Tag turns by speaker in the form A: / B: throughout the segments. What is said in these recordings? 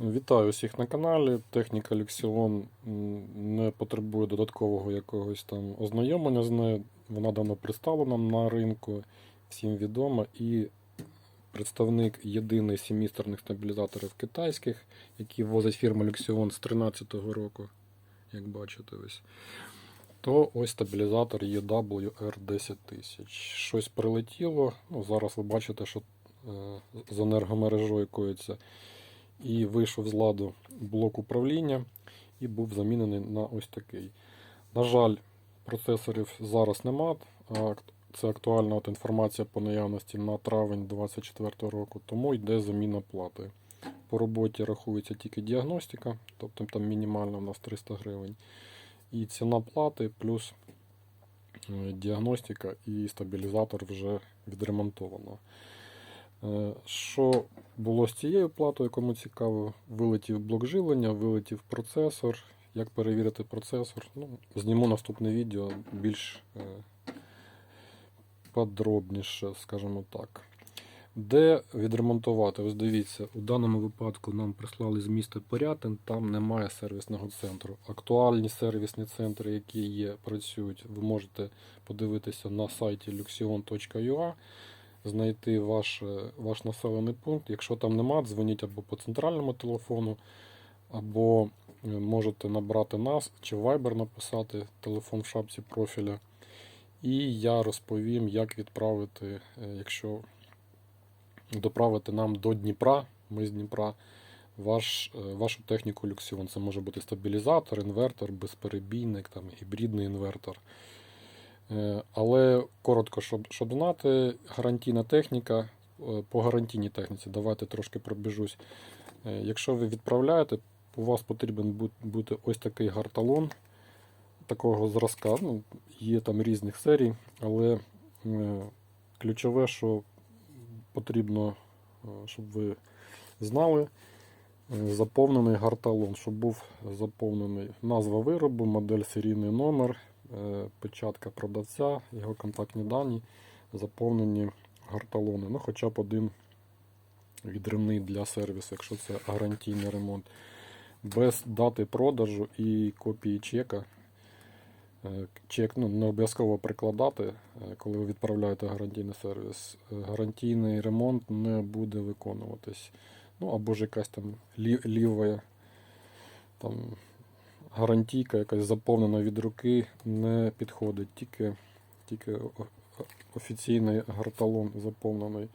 A: Вітаю усіх на каналі. Техніка м, не потребує додаткового якогось там ознайомлення з нею. Вона давно представлена на ринку, всім відома. І представник єдиний семісторних стабілізаторів китайських, які возить фірма Lexion з 13-го року, як бачите ось. То ось стабілізатор EWR 10000. Щось прилетіло. Ну, зараз ви бачите, що е, з енергомережою коїться і вийшов з ладу блок управління і був замінений на ось такий. На жаль, процесорів зараз нема. Це актуальна от інформація по наявності на травень 2024 року, тому йде заміна плати. По роботі рахується тільки діагностика, тобто там мінімальна у нас 300 гривень. І ціна плати плюс е, діагностика і стабілізатор вже відремонтовано. Е, Що було з цією платою, кому цікаво, вилетів блок живлення, вилетів процесор. Як перевірити процесор? Ну, зніму наступне відео більш е, подробніше, скажімо так. Де відремонтувати? Ось дивіться, у даному випадку нам прислали з міста Порятин, там немає сервісного центру. Актуальні сервісні центри, які є, працюють, ви можете подивитися на сайті luxion.ua знайти ваш, е, ваш населений пункт. Якщо там нема, дзвоніть або по центральному телефону, або е, можете набрати нас чи Viber написати телефон в шапці профіля. І я розповім, як відправити, е, якщо доправити нам до Дніпра, ми з Дніпра, ваш, вашу техніку Люксіон. Це може бути стабілізатор, інвертор, безперебійник, там, гібридний інвертор. Е, Але коротко, щоб, щоб знати, гарантійна техніка. е, По гарантійній техніці, давайте трошки пробіжусь. Е, Якщо ви відправляєте, у вас потрібен бути ось такий гарталон такого зразка. Ну, є там різних серій, але ключове, що потрібно, щоб ви знали, заповнений гарталон, щоб був заповнений назва виробу, модель серійний номер, печатка продавця, його контактні дані, заповнені гарталони. Ну, хоча б один відривний для сервісу, якщо це гарантійний ремонт. Без дати продажу і копії чека. Е, Чек ну, не обов'язково прикладати, е, коли ви відправляєте гарантійний сервіс. Е, Гарантійний ремонт не буде виконуватись. Ну або ж якась там лі- ліва там, гарантійка, якась заповнена від руки, не підходить. Тільки, тільки офіційний гарталон заповнений.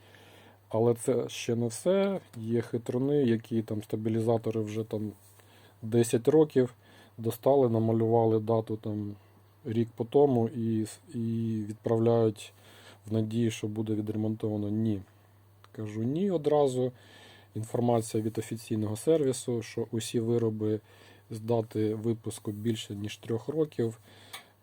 A: Але це ще не все. Є хитрони, які там стабілізатори вже там 10 років достали, намалювали дату там рік по тому і, і відправляють в надії, що буде відремонтовано. Ні. Кажу ні одразу. Інформація від офіційного сервісу, що усі вироби з дати випуску більше ніж трьох років.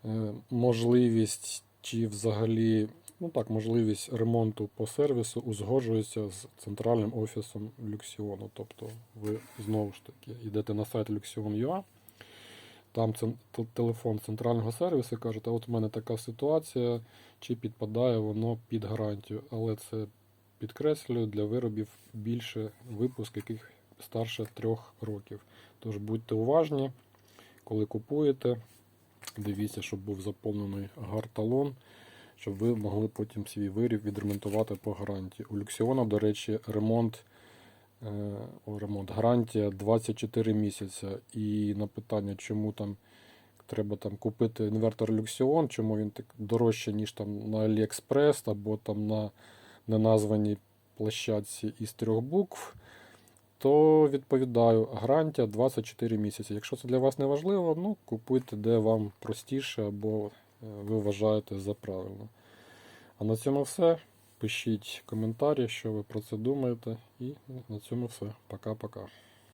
A: Е, Можливість чи взагалі, ну так, можливість ремонту по сервісу узгоджується з центральним офісом Люксіону. Тобто ви знову ж таки йдете на сайт Luxion.ua, там телефон центрального сервісу і кажете, от у мене така ситуація, чи підпадає воно під гарантію. Але це підкреслюю для виробів більше випуск, яких старше трьох років. Тож будьте уважні, коли купуєте, дивіться, щоб був заповнений гарталон, щоб ви могли потім свій виріб відремонтувати по гарантії. У Люксіона, до речі, ремонт. Е, ремонт. Гарантія 24 місяці. І на питання, чому там треба там купити інвертор Luxion, чому він так дорожче, ніж там на AliExpress або там на неназваній площадці із трьох букв, то відповідаю, гарантія 24 місяці. Якщо це для вас не важливо, ну купуйте, де вам простіше або е, ви вважаєте за правильно. А на цьому все. Пишіть коментарі, що ви про це думаєте. І на цьому все. Пока-пока.